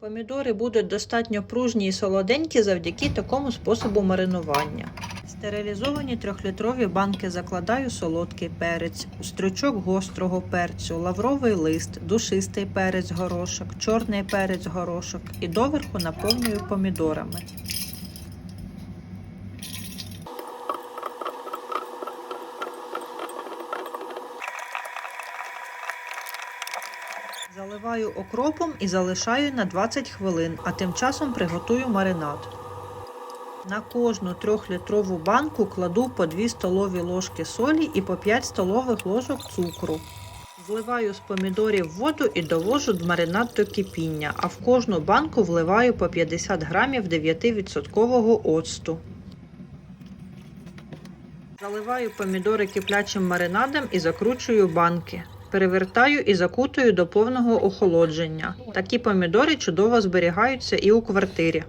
Помідори будуть достатньо пружні і солоденькі завдяки такому способу маринування. Стерилізовані трьохлітрові банки закладаю солодкий перець, стручок гострого перцю, лавровий лист, душистий перець горошок, чорний перець горошок і доверху наповнюю помідорами. Заливаю окропом і залишаю на 20 хвилин, а тим часом приготую маринад. На кожну 3-літрову банку кладу по 2 столові ложки солі і по 5 столових ложок цукру. Зливаю з помідорів воду і довожу маринад до кипіння, а в кожну банку вливаю по 50 грамів 9% оцту. Заливаю помідори киплячим маринадом і закручую банки. Перевертаю і закутую до повного охолодження. Такі помідори чудово зберігаються і у квартирі.